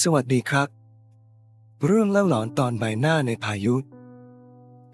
สวัสดีครับ เรื่องเล่าหลอนตอนใบหน้าในพายุ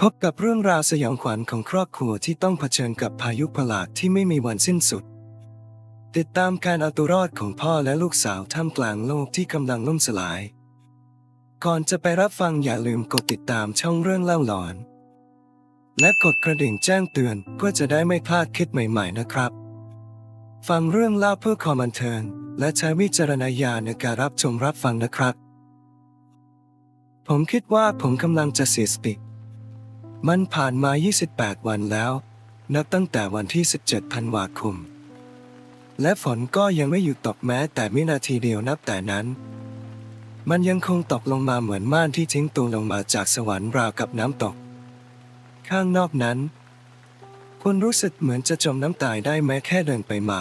พบกับเรื่องราวสยองขวัญของครอบครัวที่ต้องเผชิญกับพายุประหลาดที่ไม่มีวันสิ้นสุด ติดตามการเอาตัวรอดของพ่อและลูกสาวท่ามกลางโลกที่กำลังล่มสลาย ก่อนจะไปรับฟังอย่าลืมกดติดตามช่องเรื่องเล่าหลอน และกดกระดิ่งแจ้งเตือนเพื่อจะได้ไม่พลาดคลิปใหม่ ๆ นะครับ ฟังเรื่องเล่าเพื่อความบันเทิง และใช้วิจารณญาณในการรับชมรับฟังนะครับ ผมคิดว่าผมกำลังจะเสียสติ มันผ่านมา 28 วันแล้ว นับตั้งแต่วันที่ 17ธันวาคม และฝนก็ยังไม่หยุดตกแม้แต่วินาทีเดียวนับแต่นั้น มันยังคงตกลงมาเหมือนม่านที่ทิ้งตัวลงมาจากสวรรค์ราวกับน้ำตก ข้างนอกนั้น คุณรู้สึกเหมือนจะจมน้ำตายได้แม้แค่เดินไปมา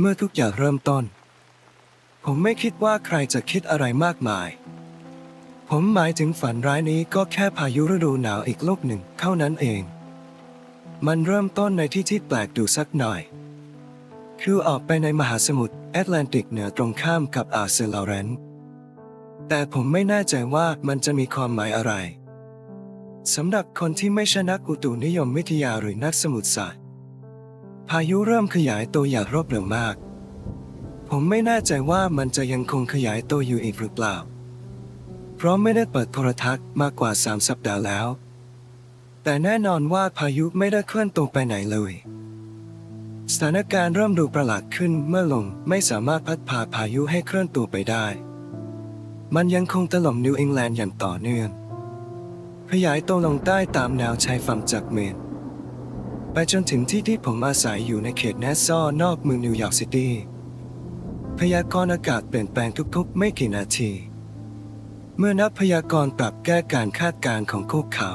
เมื่อทุกอย่างเริ่มต้น ผมไม่คิดว่าใครจะคิดอะไรมากมาย ผมหมายถึงฝันร้ายนี้ก็แค่พายุฤดูหนาวอีกโลกหนึ่งเท่านั้นเอง มันเริ่มต้นในที่ที่แปลกดูสักหน่อย คือออกไปในมหาสมุทรแอตแลนติกเหนือตรงข้ามกับอาเซนต์ลอเรนซ์แต่ผมไม่แน่ใจว่ามันจะมีความหมายอะไรสำหรับคนที่ไม่ใช่นักอุตุนิยมวิทยาหรือนักสมุทรศาสตร์ พายุเริ่มขยายตัวอย่างรวดเร็วมาก ผมไม่แน่ใจว่ามันจะยังคงขยายตัวอยู่อีกหรือเปล่า เพราะไม่ได้เปิดโทรทัศน์มากกว่า 3 สัปดาห์แล้ว แต่แน่นอนว่าพายุไม่ได้เคลื่อนตัวไปไหนเลย สถานการณ์เริ่มดูประหลาดขึ้นเมื่อลมไม่สามารถพัดพาพายุให้เคลื่อนตัวไปได้ มันยังคงถล่มนิวอิงแลนด์อย่างต่อเนื่องขยายตัวลงใต้ตามแนวชายฝั่งจากเมน ไปจนถึงที่ที่ผมอาศัยอยู่ในเขตแนสซอนอกเมืองนิวยอร์กซิตี้ พยากรณ์อากาศเปลี่ยนแปลงทุกๆ ไม่กี่นาที เมื่อนักพยากรณ์ปรับแก้การคาดการณ์ของคุกเขา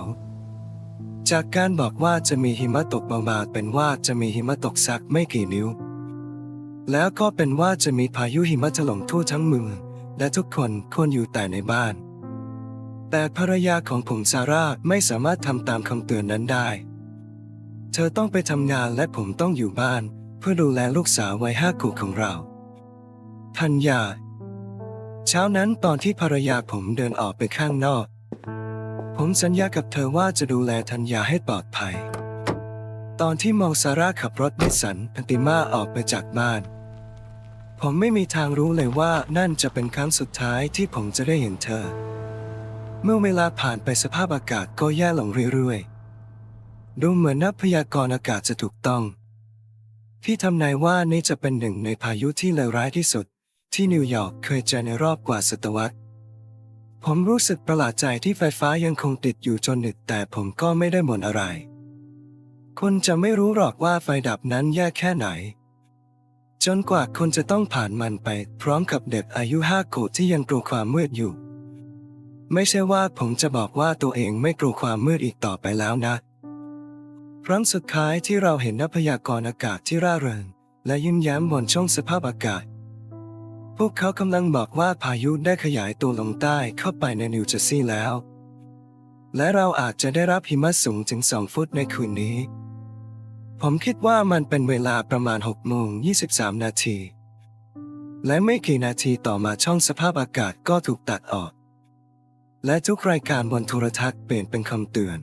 จากการบอกว่าจะมีหิมะตกเบาๆเป็นว่าจะมีหิมะตกสักไม่กี่นิ้ว แล้วก็เป็นว่าจะมีพายุหิมะถล่มทั่วทั้งเมืองและทุกคนควรอยู่แต่ในบ้าน แต่ภรรยาของผมซาร่าไม่สามารถทำตามคำเตือนนั้นได้ เธอต้องไปทำงานและผมต้องอยู่บ้าน เพื่อดูแลลูกสาววัยห้าขวบของเราธัญญา เช้านั้นตอนที่ภรรยาผมเดินออกไปข้างนอก ผมสัญญากับเธอว่าจะดูแลธัญญาให้ปลอดภัย ตอนที่มองซาร่าขับรถนิสสันพันติมาออกไปจากบ้าน ผมไม่มีทางรู้เลยว่านั่นจะเป็นครั้งสุดท้ายที่ผมจะได้เห็นเธอ เมื่อเวลาผ่านไปสภาพอากาศก็แย่ลงเรื่อยๆ ดูเหมือนนักพยากรณ์อากาศจะถูกต้องที่ทำนายว่านี่จะเป็นหนึ่งในพายุที่เลวร้ายที่สุด ที่นิวยอร์กเคยเจอในรอบกว่าศตวรรษ ผมรู้สึกประหลาดใจที่ไฟฟ้ายังคงติดอยู่จนดึกแต่ผมก็ไม่ได้บ่นอะไรคุณจะไม่รู้หรอกว่าไฟดับนั้นแย่แค่ไหน จนกว่าคนจะต้องผ่านมันไป พร้อมกับเด็กอายุห้าขวบที่ยังกลัวความมืดอยู่ ไม่ใช่ว่าผมจะบอกว่าตัวเองไม่กลัวความมืดอีกต่อไปแล้วนะ ครั้งสุดท้ายที่เราเห็นนักพยากรณ์อากาศที่ร่าเริง และยิ้มแย้มบนช่องสภาพอากาศ พวกเขากำลังบอกว่าพายุได้ขยายตัวลงใต้เข้าไปในนิวเจอร์ซีย์แล้ว และเราอาจจะได้รับหิมะสูงถึง2ฟุตในคืนนี้ ผมคิดว่ามันเป็นเวลาประมาณ6โมง23 นาที และไม่กี่นาทีต่อมาช่องสภาพอากาศก็ถูกตัดออก และทุกรายการบนโทรทัศน์เปลี่ยนเป็นคำเตือน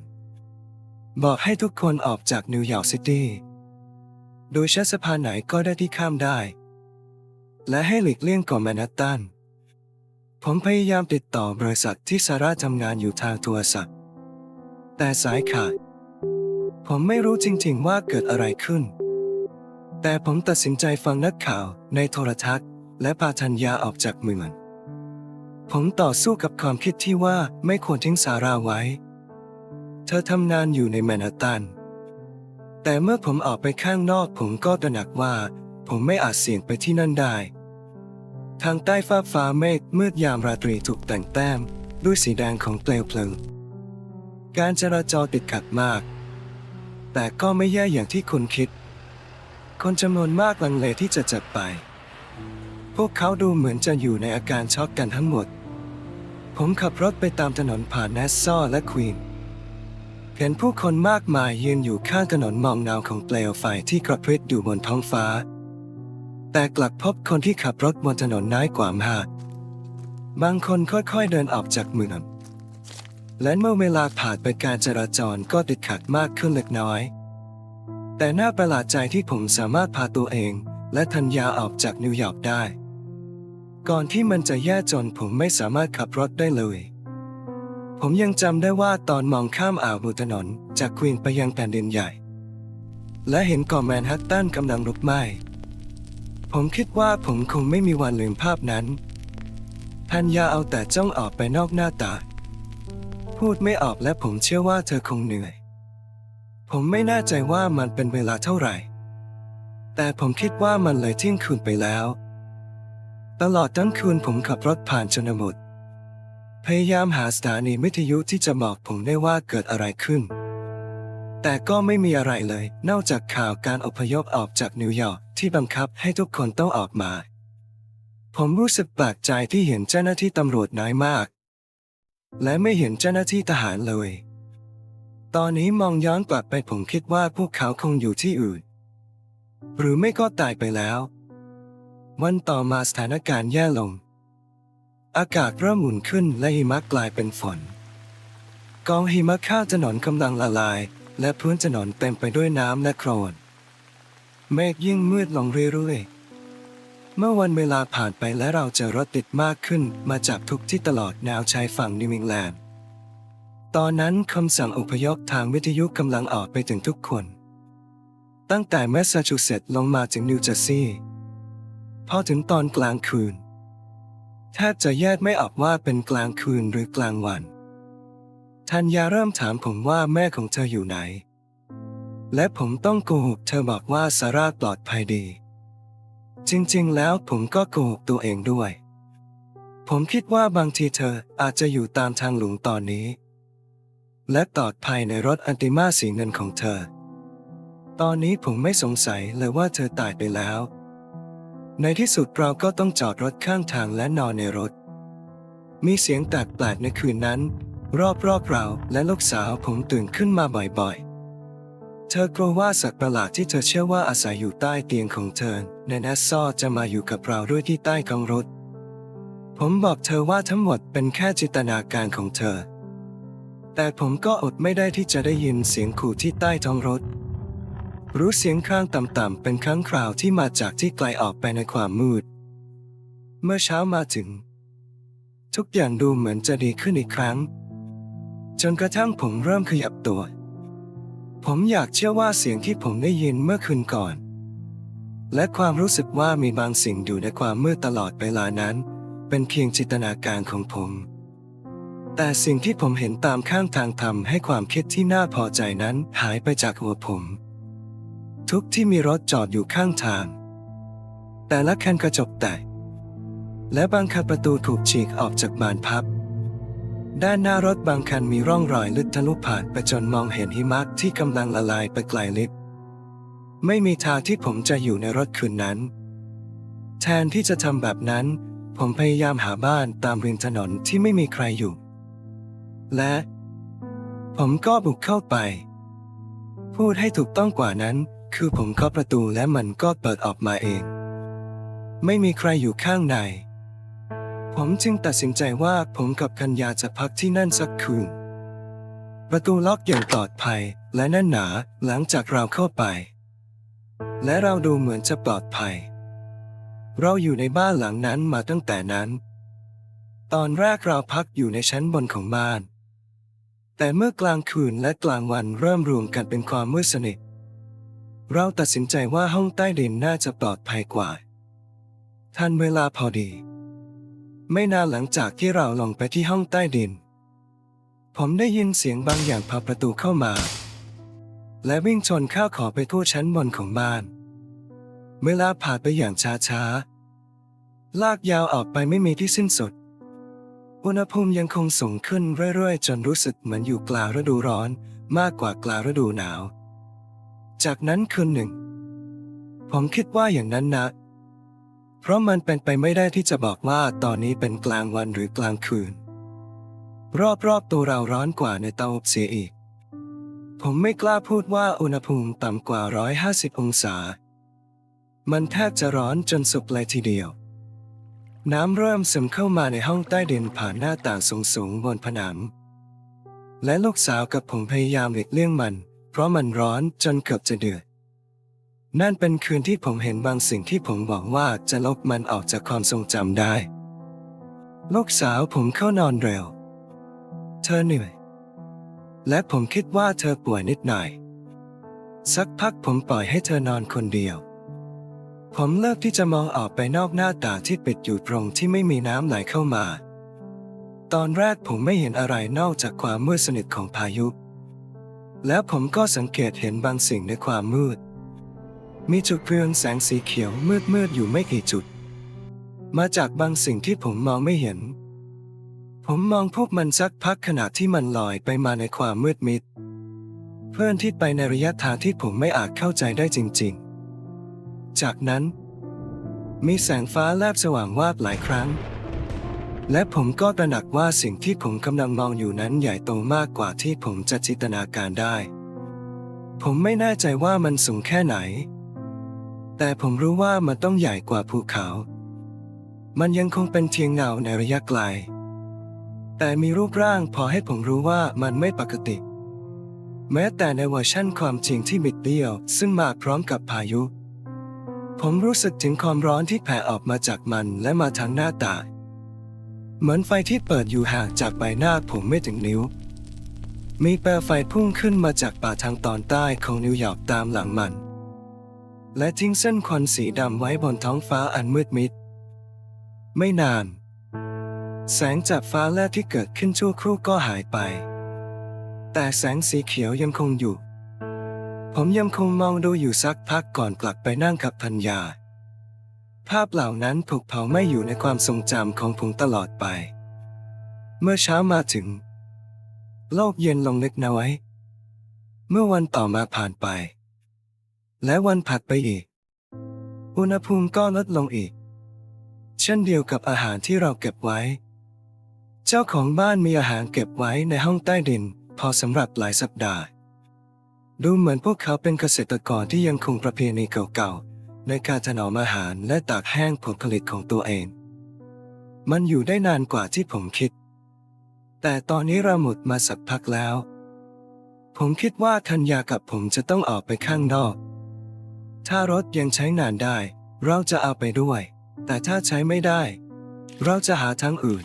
บอกให้ทุกคนออกจากนิวยอร์กซิตี้ โดยใช้สะพานไหนก็ได้ที่ข้ามได้ และให้หลีกเลี่ยงเก่อนแมนฮัตตัน ผมพยายามติดต่อบริษัทที่ซาร่าทำงานอยู่ทางโทรศัพท์ แต่สายขาด ผมไม่รู้จริงๆว่าเกิดอะไรขึ้น แต่ผมตัดสินใจฟังนักข่าวในโทรทัศน์ และพาธัญญาออกจากเมืองผมต่อสู้กับความคิดที่ว่าไม่ควรทิ้งซาร่าไว้ เธอทำงานอยู่ในแมนฮัตตัน แต่เมื่อผมออกไปข้างนอกผมก็ตระหนักว่า ผมไม่อาจเสี่ยงไปที่นั่นได้ ทางใต้ฟ้าฟ้าเมฆมืดยามราตรีถูกแต่งแต้มด้วยสีแดงของเปลวเพลิง การจราจรติดขัดมาก แต่ก็ไม่แย่อย่างที่คุณคิด คนจำนวนมากลังเลที่จะจัดไป พวกเขาดูเหมือนจะอยู่ในอาการช็อกกันทั้งหมด ผมขับรถไปตามถนนผ่านแนสซอและควีน เห็นผู้คนมากมายยืนอยู่ข้างถนนมองเงาของเปลวไฟที่กระพริบอยู่บนท้องฟ้า แต่กลับพบคนที่ขับรถบนถนนน้อยกว่ามากบางคนค่อยๆเดินออกจากเมืองและเมื่อเวลาผ่านไปการจราจรก็ติดขัดมากขึ้นเล็กน้อย แต่น่าประหลาดใจที่ผมสามารถพาตัวเอง และธัญญาออกจากนิวยอร์กได้ ก่อนที่มันจะแย่จนผมไม่สามารถขับรถได้เลย ผมยังจำได้ว่าตอนมองข้ามอ่าวบนถนนจากควีนไปยังแผ่นดินใหญ่ และเห็นเกาะแมนฮัตตันกำลังลุกไหม้ ผมคิดว่าผมคงไม่มีวันลืมภาพนั้นธัญญาเอาแต่จ้องออกไปนอกหน้าตางพูดไม่ออกและผมเชื่อว่าเธอคงเหนื่อย ผมไม่แน่ใจว่ามันเป็นเวลาเท่าไหร่ แต่ผมคิดว่ามันเลยเที่ยงคืนไปแล้ว ตลอดทั้งคืนผมขับรถผ่านชนบท พยายามหาสถานีวิทยุที่จะบอกผมได้ว่าเกิดอะไรขึ้น แต่ก็ไม่มีอะไรเลย นอกจากข่าวการอพยพออกจากนิวยอร์กที่บังคับให้ทุกคนต้องออกมา ผมรู้สึกแปลกใจที่เห็นเจ้าหน้าที่ตำรวจน้อยมาก และไม่เห็นเจ้าหน้าที่ทหารเลย ตอนนี้มองย้อนกลับไปผมคิดว่าพวกเขาคงอยู่ที่อื่น หรือไม่ก็ตายไปแล้ว วันต่อมาสถานการณ์แย่ลง อากาศเริ่มหมุนขึ้นและหิมะกลายเป็นฝน กองหิมะข้างถนนกำลังละลาย และพื้นถนนเต็มไปด้วยน้ำและโคลนเมฆยิ่งมืดลงเรื่อยๆ เมื่อวันเวลาผ่านไปและเราเจอรถติดมากขึ้นมาจากทุกที่ตลอดแนวชายฝั่งนิวอิงแลนด์ ตอนนั้นคำสั่งอพยพทางวิทยุกำลังออกไปถึงทุกคน ตั้งแต่แมสซาชูเซตส์ลงมาถึงนิวเจอร์ซีย์พอถึงตอนกลางคืน แทบจะแยกไม่ออกว่าเป็นกลางคืนหรือกลางวันธัญญาเริ่มถามผมว่าแม่ของเธออยู่ไหน และผมต้องโกหกเธอบอกว่าซาร่าปลอดภัยดี จริงๆ แล้วผมก็โกหกตัวเองด้วย ผมคิดว่าบางทีเธออาจจะอยู่ตามทางหลวงตอนนี้ และปลอดภัยในรถอันติมาสีเงินของเธอ ตอนนี้ผมไม่สงสัยเลยว่าเธอตายไปแล้ว ในที่สุดเราก็ต้องจอดรถข้างทางและนอนในรถ มีเสียงแปลกๆในคืนนั้น รอบๆเราและลูกสาวผมตื่นขึ้นมาบ่อยๆ เธอกลัวว่าสัตว์ประหลาดที่เธอเชื่อว่าอาศัยอยู่ใต้เตียงของเธอในแนสซอจะมาอยู่กับเราด้วยที่ใต้กองรถ ผมบอกเธอว่าทั้งหมดเป็นแค่จินตนาการของเธอ แต่ผมก็อดไม่ได้ที่จะได้ยินเสียงขู่ที่ใต้ท้องรถ รู้เสียงข้างต่ำๆเป็นครั้งคราวที่มาจากที่ไกลออกไปในความมืด เมื่อเช้ามาถึง ทุกอย่างดูเหมือนจะดีขึ้นอีกครั้ง จนกระทั่งผมเริ่มขยับตัว ผมอยากเชื่อว่าเสียงที่ผมได้ยินเมื่อคืนก่อน และความรู้สึกว่ามีบางสิ่งอยู่ในความมืดตลอดเวลานั้น เป็นเพียงจินตนาการของผม แต่สิ่งที่ผมเห็นตามข้างทางทำให้ความคิดที่น่าพอใจนั้นหายไปจากหัวผม ทุกที่มีรถจอดอยู่ข้างทาง แต่ละคันกระจกแตก และบางคันประตูถูกฉีกออกจากบานพับ ด้านหน้ารถบางคันมีร่องรอยลึกทะลุผ่านไปจนมองเห็นหิมะที่กำลังละลายไปไกลลิบ ไม่มีทางที่ผมจะอยู่ในรถคืนนั้น แทนที่จะทำแบบนั้น ผมพยายามหาบ้านตามริมถนนที่ไม่มีใครอยู่ และ ผมก็บุกเข้าไป พูดให้ถูกต้องกว่านั้น คือผมเคาะประตูและมันก็เปิดออกมาเอง ไม่มีใครอยู่ข้างใน ผมจึงตัดสินใจว่าผมกับคัญญาจะพักที่นั่นสักคืน ประตูล็อกอย่างปลอดภัยและแน่นหนาหลังจากเราเข้าไป และเราดูเหมือนจะปลอดภัย เราอยู่ในบ้านหลังนั้นมาตั้งแต่นั้น ตอนแรกเราพักอยู่ในชั้นบนของบ้าน แต่เมื่อกลางคืนและกลางวันเริ่มรวมกันเป็นความมืดสนิท เราตัดสินใจว่าห้องใต้ดินน่าจะปลอดภัยกว่า ทันเวลาพอดี ไม่นานหลังจากที่เราลงไปที่ห้องใต้ดิน ผมได้ยินเสียงบางอย่างพาประตูเข้ามา และวิ่งชนข้าวของไปทั่วชั้นบนของบ้าน เวลาผ่านไปอย่างช้าๆ ลากยาวออกไปไม่มีที่สิ้นสุด อุณหภูมิยังคงสูงขึ้นเรื่อยๆ จนรู้สึกเหมือนอยู่กลางฤดูร้อนมากกว่ากลางฤดูหนาว จากนั้นคืนหนึ่ง ผมคิดว่าอย่างนั้นนะ เพราะมันเป็นไปไม่ได้ที่จะบอกว่าตอนนี้เป็นกลางวันหรือกลางคืน รอบๆตัวเราร้อนกว่าในเตาอบเสียอีก ผมไม่กล้าพูดว่าอุณหภูมิต่ำกว่า 150 องศา มันแทบจะร้อนจนสุกเลยทีเดียว น้ำเริ่มซึมเข้ามาในห้องใต้ดินผ่านหน้าต่างสูงๆบนผนังและลูกสาวกับผมพยายามหลีกเลี่ยงมัน เพราะมันร้อนจนเกือบจะเดือด นั่นเป็นคืนที่ผมเห็นบางสิ่งที่ผมหวังว่าจะลบมันออกจากความทรงจำได้ ลูกสาวผมเข้านอนเร็ว เธอเหนื่อย และผมคิดว่าเธอป่วยนิดหน่อย สักพักผมปล่อยให้เธอนอนคนเดียว ผมเลิกที่จะมองออกไปนอกหน้าต่างที่ปิดอยู่ตรงที่ไม่มีน้ำไหลเข้ามาตอนแรกผมไม่เห็นอะไรนอกจากความมืดสนิทของพายุ แล้วผมก็สังเกตเห็นบางสิ่งในความมืด มีจุดเรืองแสงสีเขียวมืดๆอยู่ไม่กี่จุด มาจากบางสิ่งที่ผมมองไม่เห็น ผมมองพวกมันสักพักขณะที่มันลอยไปมาในความมืดมิด เพื่อนที่ไปในระยะทางที่ผมไม่อาจเข้าใจได้จริง ๆ จากนั้น มีแสงฟ้าแลบสว่างวาบหลายครั้ง และผมก็ตระหนักว่าสิ่งที่ผมกำลังมองอยู่นั้นใหญ่โตมากกว่าที่ผมจะจินตนาการได้ ผมไม่แน่ใจว่ามันสูงแค่ไหน แต่ผมรู้ว่ามันต้องใหญ่กว่าภูเขา มันยังคงเป็นเทียงเงาในระยะไกล แต่มีรูปร่างพอให้ผมรู้ว่ามันไม่ปกติ แม้แต่ในเวอร์ชั่นความจริงที่บิดเบี้ยว ซึ่งมาพร้อมกับพายุ ผมรู้สึกถึงความร้อนที่แผ่ออกมาจากมันและมาทางหน้าต่าง เหมือนไฟที่เปิดอยู่ห่างจากใบหน้าผมไม่ถึงนิ้ว มีเปลไฟพุ่งขึ้นมาจากป่าทางตอนใต้ของนิวยอร์กตามหลังมัน และทิ้งเส้นควันสีดำไว้บนท้องฟ้าอันมืดมิด ไม่นาน แสงจากฟ้าแลบที่เกิดขึ้นชั่วครู่ก็หายไป แต่แสงสีเขียวยังคงอยู่ ผมยังคงมองดูอยู่สักพักก่อนกลับไปนั่งกับพัญญา ภาพเหล่านั้นถูกเผาไหม้อยู่ในความทรงจำของผมตลอดไป เมื่อเช้ามาถึง โลกเย็นลงเล็กน้อย เมื่อวันต่อมาผ่านไป และวันผัดไปอีก อุณหภูมิก็ลดลงอีก เช่นเดียวกับอาหารที่เราเก็บไว้ เจ้าของบ้านมีอาหารเก็บไว้ในห้องใต้ดิน พอสำหรับหลายสัปดาห์ ดูเหมือนพวกเขาเป็นเกษตรกรที่ยังคงประเพณีเก่าๆ ในการถนอมอาหารและตากแห้งผลผลิตของตัวเอง มันอยู่ได้นานกว่าที่ผมคิด แต่ตอนนี้เราหมดมาสักพักแล้ว ผมคิดว่าธัญญากับผมจะต้องออกไปข้างนอก ถ้ารถยังใช้งานได้ เราจะเอาไปด้วย แต่ถ้าใช้ไม่ได้ เราจะหาทางอื่น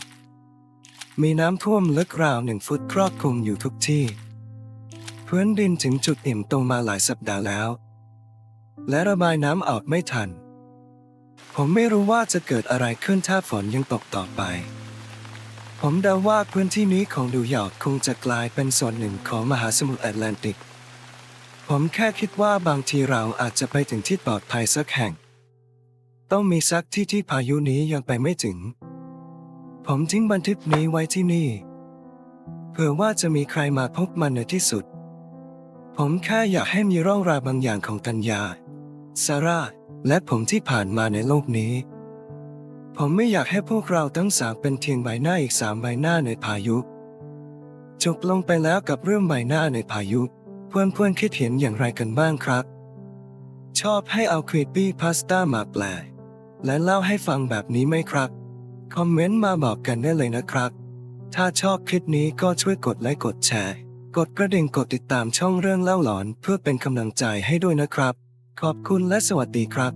มีน้ำท่วมลึกราวหนึ่งฟุตครอบคลุมอยู่ทุกที่พื้นดินถึงจุดอิ่มตรงมาหลายสัปดาห์แล้ว และระบายน้ำออกไม่ทัน ผมไม่รู้ว่าจะเกิดอะไรขึ้นถ้าฝนยังตกต่อไป ผมเดาว่าพื้นที่นี้ของนิวยอร์กคงจะกลายเป็นส่วนหนึ่งของมหาสมุทรแอตแลนติก ผมแค่คิดว่าบางทีเราอาจจะไปถึงที่ปลอดภัยสักแห่ง ต้องมีสักที่ที่พายุนี้ยังไปไม่ถึง ผมทิ้งบันทึกนี้ไว้ที่นี่ เผื่อว่าจะมีใครมาพบมันในที่สุด ผมแค่อยากให้มีร่องรอยบางอย่างของตัญญา ซาร่าและผมที่ผ่านมาในโลกนี้ ผมไม่อยากให้พวกเราทั้งสามเป็นเพียงใบหน้าอีกสามใบหน้าในพายุจบลงไปแล้วกับเรื่องใบหน้าในพายุ เพื่อนๆคิดเห็นอย่างไรกันบ้างครับ ชอบให้เอาครีปปี้พาสต้ามาแปล และเล่าให้ฟังแบบนี้ไหมครับ คอมเมนต์มาบอกกันได้เลยนะครับ ถ้าชอบคลิปนี้ก็ช่วยกดไลค์กดแชร์ กดกระดิ่งกดติดตามช่องเรื่องเล่าหลอนเพื่อเป็นกำลังใจให้ด้วยนะครับ ขอบคุณและสวัสดีครับ